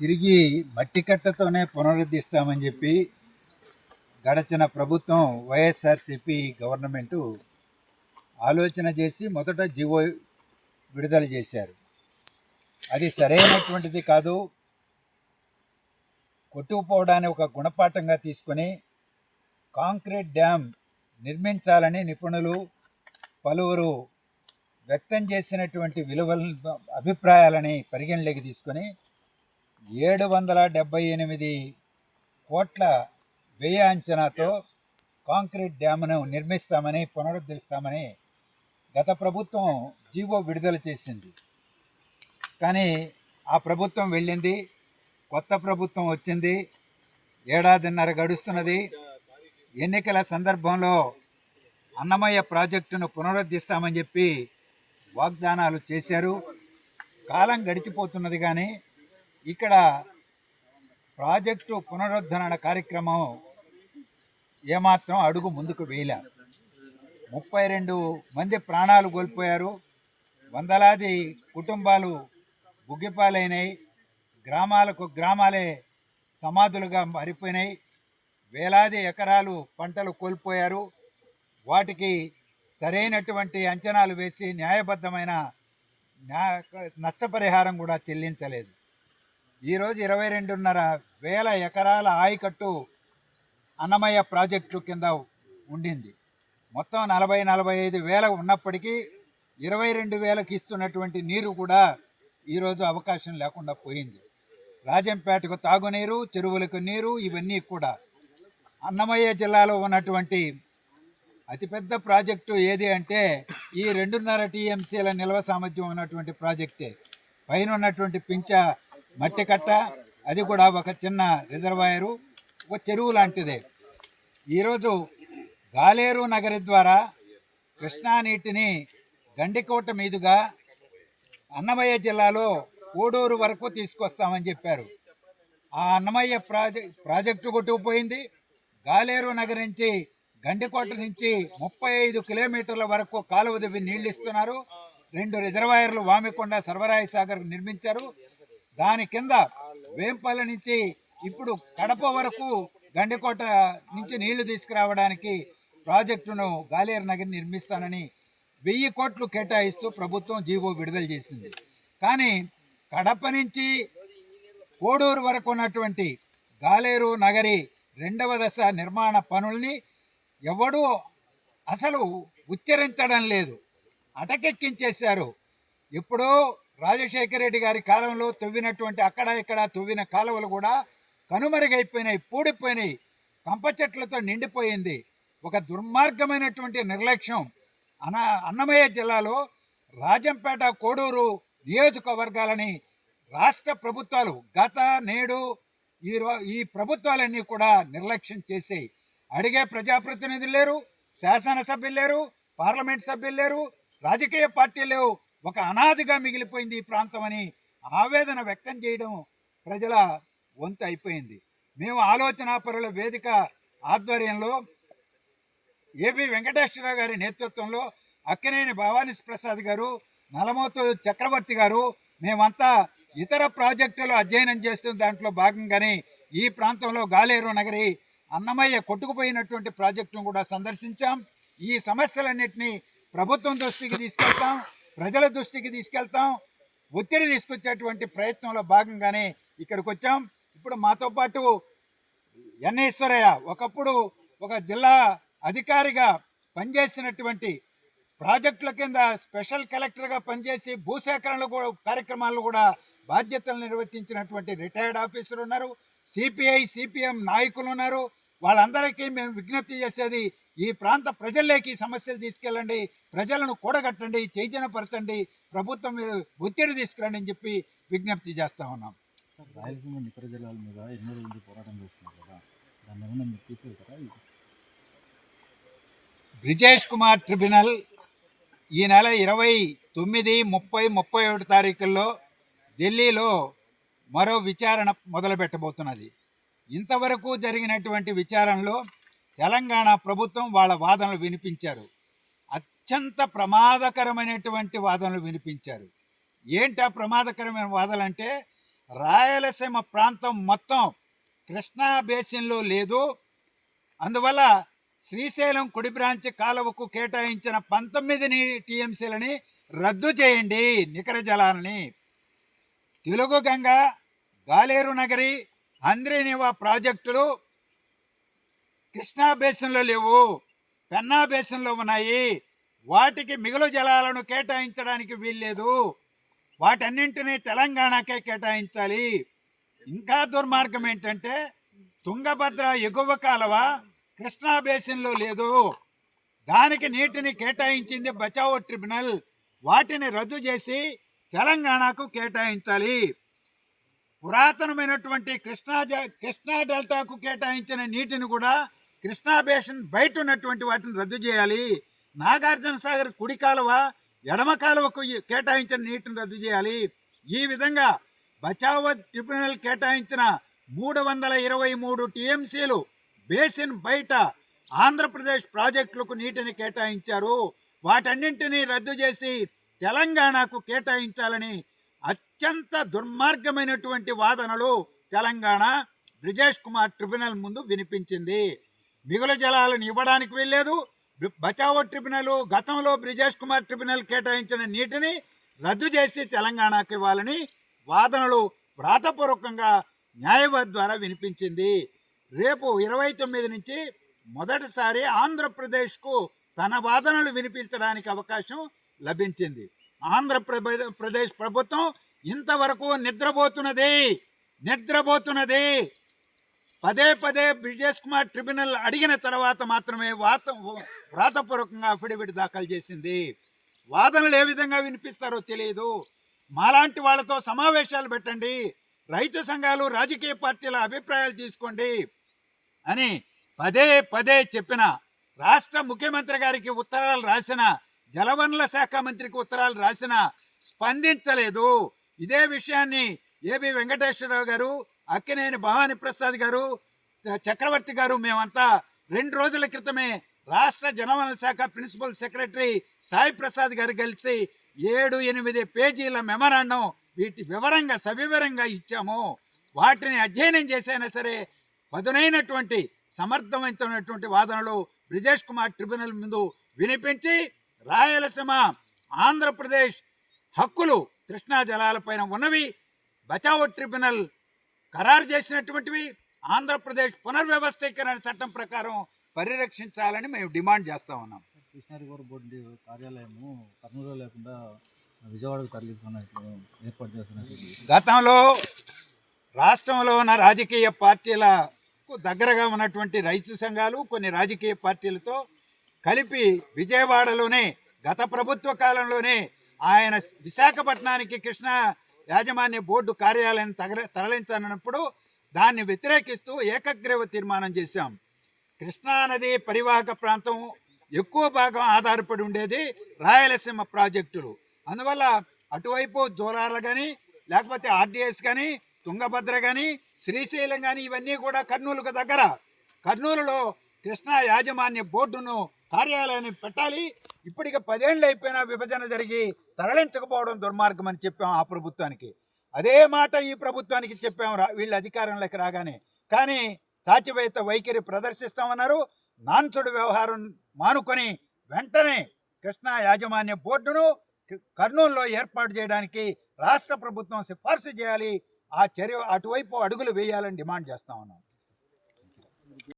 తిరిగి మట్టి కట్టతోనే పునరుద్ధరిస్తామని చెప్పి గడచిన ప్రభుత్వం వైఎస్ఆర్సిపి గవర్నమెంటు ఆలోచన చేసి మొదట జీవో విడుదల చేశారు. అది సరైనటువంటిది కాదు. కొట్టుకుపోవడాన్ని ఒక గుణపాఠంగా తీసుకొని కాంక్రీట్ డ్యామ్ నిర్మించాలని నిపుణులు పలువురు వ్యక్తం చేసినటువంటి విలువల అభిప్రాయాలని పరిగణలోకి తీసుకొని ఏడు వందల డెబ్బై ఎనిమిది కోట్ల వ్యయ అంచనాతో కాంక్రీట్ డ్యామ్ను నిర్మిస్తామని పునరుద్ధరిస్తామని గత ప్రభుత్వం జీవో విడుదల చేసింది. కానీ ఆ ప్రభుత్వం వెళ్ళింది కొత్త ప్రభుత్వం వచ్చింది ఏడాదిన్నర గడుస్తున్నది. ఎన్నికల సందర్భంలో అన్నమయ్య ప్రాజెక్టును పునరుద్ధరిస్తామని చెప్పి వాగ్దానాలు చేశారు. కాలం గడిచిపోతున్నది కానీ ఇక్కడ ప్రాజెక్టు పునరుద్ధరణ కార్యక్రమం ఏమాత్రం అడుగు ముందుకు వేయలే. ముప్పై రెండు మంది ప్రాణాలు కోల్పోయారు. వందలాది కుటుంబాలు బుగ్గిపాలైనాయి గ్రామాలకు గ్రామాలే సమాధులుగా మారిపోయినాయి. వేలాది ఎకరాలు పంటలు కోల్పోయారు. వాటికి సరైనటువంటి అంచనాలు వేసి న్యాయబద్ధమైన న్యాయ నష్టపరిహారం కూడా చెల్లించలేదు. ఈరోజు ఇరవై రెండున్నర వేల ఎకరాల ఆయకట్టు అన్నమయ్య ప్రాజెక్టు కింద ఉండింది. మొత్తం నలభై నలభై ఐదు వేల ఉన్నప్పటికీ ఇరవై రెండు వేలకు ఇస్తున్నటువంటి నీరు కూడా ఈరోజు అవకాశం లేకుండా పోయింది. రాజంపేటకు తాగునీరు చెరువులకు నీరు ఇవన్నీ కూడా. అన్నమయ్య జిల్లాలో ఉన్నటువంటి అతిపెద్ద ప్రాజెక్టు ఏది అంటే ఈ రెండున్నర టీఎంసీల నిల్వ సామర్థ్యం ఉన్నటువంటి ప్రాజెక్టే. పైన ఉన్నటువంటి పించ మట్టి కట్ట అది కూడా ఒక చిన్న రిజర్వాయరు ఒక చెరువు లాంటిదే. ఈరోజు గాలేరు నగరి ద్వారా కృష్ణా నీటిని గండికోట మీదుగా అన్నమయ్య జిల్లాలో కోడూరు వరకు తీసుకొస్తామని చెప్పారు. ఆ అన్నమయ్య ప్రాజెక్ట్ ప్రాజెక్టు కొట్టుకుపోయింది. గాలేరు నగర్ నుంచి గండికోట నుంచి ముప్పై ఐదు కిలోమీటర్ల వరకు కాలువ దివ్వి నీళ్ళు ఇస్తున్నారు. రెండు రిజర్వాయర్లు వామికొండ సర్వరాయ సాగర్ నిర్మించారు. దాని కింద వేంపల్లి నుంచి ఇప్పుడు కడప వరకు గండికోట నుంచి నీళ్ళు తీసుకురావడానికి ప్రాజెక్టును గాలేరు నగర్ నిర్మిస్తానని వెయ్యి కోట్లు కేటాయిస్తూ ప్రభుత్వం జీవో విడుదల చేసింది. కానీ కడప నుంచి కోడూరు వరకు ఉన్నటువంటి గాలేరు నగరి రెండవ దశ నిర్మాణ పనుల్ని ఎవడూ అసలు ఉచ్చరించడం లేదు. అటకెక్కించేశారు. ఎప్పుడో రాజశేఖర రెడ్డి గారి కాలంలో తవ్వినటువంటి అక్కడ ఇక్కడ తవ్విన కాలువలు కూడా కనుమరుగైపోయినాయి పూడిపోయినాయి. కంప చెట్లతో నిండిపోయింది. ఒక దుర్మార్గమైనటువంటి నిర్లక్ష్యం. అన అన్నమయ్య జిల్లాలో రాజంపేట కోడూరు నియోజకవర్గాలని రాష్ట్ర ప్రభుత్వాలు గత నేడు ఈ రో- ఈ ప్రభుత్వాలన్నీ కూడా నిర్లక్ష్యం చేసేయి. అడిగే ప్రజాప్రతినిధులు లేరు శాసనసభ్యులు లేరు పార్లమెంట్ సభ్యులు లేరు రాజకీయ పార్టీలు లేవు. ఒక అనాదిగా మిగిలిపోయింది ఈ ప్రాంతం అని ఆవేదన వ్యక్తం చేయడం ప్రజల వంతు అయిపోయింది. మేము ఆలోచన పరుల వేదిక ఆధ్వర్యంలో ఏపీ వెంకటేశ్వరరావు గారి నేతృత్వంలో అక్కినేని భవానీ ప్రసాద్ గారు నలమోతు చక్రవర్తి గారు మేమంతా ఇతర ప్రాజెక్టులు అధ్యయనం చేస్తున్న దాంట్లో భాగంగానే ఈ ప్రాంతంలో గాలేరు నగరి అన్నమయ్య కొట్టుకుపోయినటువంటి ప్రాజెక్టును కూడా సందర్శించాం. ఈ సమస్యలన్నింటినీ ప్రభుత్వం దృష్టికి తీసుకెళ్తాం. ప్రజల దృష్టికి తీసుకెళ్తాం ఒత్తిడి తీసుకొచ్చేటువంటి ప్రయత్నంలో భాగంగానే ఇక్కడికి వచ్చాం ఇప్పుడు మాతో పాటు ఎన్నేశ్వరయ్య ఒకప్పుడు ఒక జిల్లా అధికారిగా పనిచేసినటువంటి ప్రాజెక్టుల కింద స్పెషల్ కలెక్టర్గా పనిచేసి భూసేకరణలు కూడా కార్యక్రమాలు కూడా బాధ్యతలు నిర్వర్తించినటువంటి రిటైర్డ్ ఆఫీసర్ ఉన్నారు. సిపిఐ సిపిఎం నాయకులు ఉన్నారు. వాళ్ళందరికీ మేము విజ్ఞప్తి చేసేది ఈ ప్రాంత ప్రజల్లోకి ఈ సమస్యలు తీసుకెళ్ళండి ప్రజలను కూడగట్టండి చైతన్యపరచండి ప్రభుత్వం మీద ఒత్తిడి తీసుకురండి అని చెప్పి విజ్ఞప్తి చేస్తా ఉన్నాం. రాయలసీమ ఇతర జిల్లాల మీద ఎన్నో రోజులు పోరాటం చేస్తున్నారు కదా దాన్ని ఏమైనా మీరు తీసుకెళ్తారా? బ్రిజేష్ కుమార్ ట్రిబ్యునల్ ఈ నెల ఇరవై తొమ్మిది ముప్పై ముప్పై ఒకటి తారీఖుల్లో ఢిల్లీలో మరో విచారణ మొదలు పెట్టబోతున్నది ఇంతవరకు జరిగినటువంటి విచారణలో తెలంగాణ ప్రభుత్వం వాళ్ళ వాదనలు వినిపించారు. అత్యంత ప్రమాదకరమైనటువంటి వాదనలు వినిపించారు. ఏంటి ఆ ప్రమాదకరమైన వాదనలు అంటే రాయలసీమ ప్రాంతం మొత్తం కృష్ణా బేసిన్లో లేదు. అందువల్ల శ్రీశైలం కుడి బ్రాంచ్ కాలువకు కేటాయించిన పంతొమ్మిది టీఎంసీలని రద్దు చేయండి నికర జలాలని. తెలుగు గంగ గాలేరు నగరి అంద్రేనివా ప్రాజెక్టులు కృష్ణా బేసిన్లో లేవు పెన్నా బేసిన్లో ఉన్నాయి. వాటికి మిగులు జలాలను కేటాయించడానికి వీల్లేదు. వాటన్నింటినీ తెలంగాణకే కేటాయించాలి. ఇంకా దుర్మార్గం ఏంటంటే తుంగభద్ర ఎగువ కాలువ కృష్ణా బేసిన్లో లేదు. దానికి నీటిని కేటాయించింది బచావో ట్రిబ్యునల్. వాటిని రద్దు చేసి తెలంగాణకు కేటాయించాలి. పురాతనమైనటువంటి కృష్ణా కృష్ణా డెల్టాకు కేటాయించిన నీటిని కూడా కృష్ణా బేసిన్ బయట ఉన్నటువంటి వాటిని రద్దు చేయాలి. నాగార్జున సాగర్ కుడి కాలువ ఎడమ కాలువకు కేటాయించిన నీటిని రద్దు చేయాలి. ఈ విధంగా బచావ ట్రిబ్యునల్ కేటాయించిన మూడు వందల ఇరవై మూడు టీఎంసీలు బేసిన్ బయట ఆంధ్రప్రదేశ్ ప్రాజెక్టులకు నీటిని కేటాయించారు. వాటన్నింటినీ రద్దు చేసి తెలంగాణకు కేటాయించాలని అత్యంత దుర్మార్గమైనటువంటి వాదనలు తెలంగాణ బ్రిజేష్ కుమార్ ట్రిబ్యునల్ ముందు వినిపించింది. మిగులు జలాలను ఇవ్వడానికి వెళ్ళలేదు బచావో ట్రిబ్యునల్ గతంలో బ్రిజేష్ కుమార్ ట్రిబ్యునల్ కేటాయించిన నీటిని రద్దు చేసి తెలంగాణకు ఇవ్వాలని వాదనలు వ్రాతపూర్వకంగా న్యాయవాది ద్వారా వినిపించింది. రేపు ఇరవై తొమ్మిది నుంచి మొదటిసారి ఆంధ్రప్రదేశ్కు తన వాదనలు వినిపించడానికి అవకాశం లభించింది. ఆంధ్రప్రదేశ్ ప్రదేశ్ ప్రభుత్వం ఇంతవరకు నిద్రపోతున్నది. నిద్రపోతున్నది. పదే పదే బ్రిజేష్ కుమార్ ట్రిబ్యునల్ అడిగిన తర్వాత మాత్రమే వాత వ్రాతపూర్వకంగా అఫిడవిట్ దాఖలు చేసింది. వాదనలు ఏ విధంగా వినిపిస్తారో తెలియదు మాలాంటి వాళ్ళతో సమావేశాలు పెట్టండి. రైతు సంఘాలు రాజకీయ పార్టీల అభిప్రాయాలు తీసుకోండి అని పదే పదే చెప్పిన రాష్ట్ర ముఖ్యమంత్రి గారికి ఉత్తరాలు రాసిన జలవనరుల శాఖ మంత్రికి ఉత్తరాలు రాసిన స్పందించలేదు. ఇదే విషయాన్ని ఏబి వెంకటేశ్వరరావు గారు అక్కినేని భవానీ ప్రసాద్ గారు చక్రవర్తి గారు మేమంతా రెండు రోజుల క్రితమే రాష్ట్ర జలవనరుల శాఖ ప్రిన్సిపల్ సెక్రటరీ సాయి ప్రసాద్ గారు కలిసి ఏడు ఎనిమిది పేజీల మెమరాండం వీటి వివరంగా సవివరంగా ఇచ్చాము. వాటిని అధ్యయనం చేసైనా సరే పదునైనటువంటి సమర్థవంతమైనటువంటి వాదనలు బ్రిజేష్ కుమార్ ట్రిబ్యునల్ ముందు వినిపించి రాయలసీమ ఆంధ్రప్రదేశ్ హక్కులు కృష్ణా జలాలపైన ఉన్నవి. బచావో ట్రిబ్యునల్ ఖరారు చేసినటువంటివి. ఆంధ్రప్రదేశ్ పునర్వ్యవస్థీకరణ చట్టం ప్రకారం పరిరక్షించాలని మేము డిమాండ్ చేస్తా ఉన్నాం. కృష్ణా రివర్ బోర్డు కార్యాలయము కర్నూలులో లేకుండా విజయవాడకు తరలిస్తున్నట్లు ఏర్పాటు చేస్తున్నట్లు గతంలో రాష్ట్రంలో ఉన్న రాజకీయ పార్టీలకు దగ్గరగా ఉన్నటువంటి రైతు సంఘాలు కొన్ని రాజకీయ పార్టీలతో కలిపి విజయవాడలోనే గత ప్రభుత్వ కాలంలోనే ఆయన విశాఖపట్నానికి కృష్ణా యాజమాన్య బోర్డు కార్యాలయాన్ని తగర తరలించనున్నప్పుడు దాన్ని వ్యతిరేకిస్తూ ఏకగ్రీవ తీర్మానం చేశాం. కృష్ణా నది పరివాహక ప్రాంతం ఎక్కువ భాగం ఆధారపడి ఉండేది రాయలసీమ ప్రాజెక్టులు. అందువల్ల అటువైపు జోలార్లు కానీ లేకపోతే ఆర్డిఎస్ కానీ తుంగభద్ర కానీ శ్రీశైలం కానీ ఇవన్నీ కూడా కర్నూలుకు దగ్గర. కర్నూలులో కృష్ణా యాజమాన్య బోర్డును కార్యాలయాన్ని పెట్టాలి. ఇప్పటికి పదేళ్ళు అయిపోయినా విభజన జరిగి తరలించకపోవడం దుర్మార్గం అని చెప్పాం ఆ ప్రభుత్వానికి. అదే మాట ఈ ప్రభుత్వానికి చెప్పాం రా వీళ్ళు అధికారంలోకి రాగానే. కానీ చాచివేత వైఖరి ప్రదర్శిస్తామన్నారు. నాన్సుడు వ్యవహారం మానుకొని వెంటనే కృష్ణా యాజమాన్య బోర్డును కర్నూలులో ఏర్పాటు చేయడానికి రాష్ట్ర ప్రభుత్వం సిఫార్సు చేయాలి. ఆ చర్య అటువైపు అడుగులు వేయాలని డిమాండ్ చేస్తా ఉన్నాం.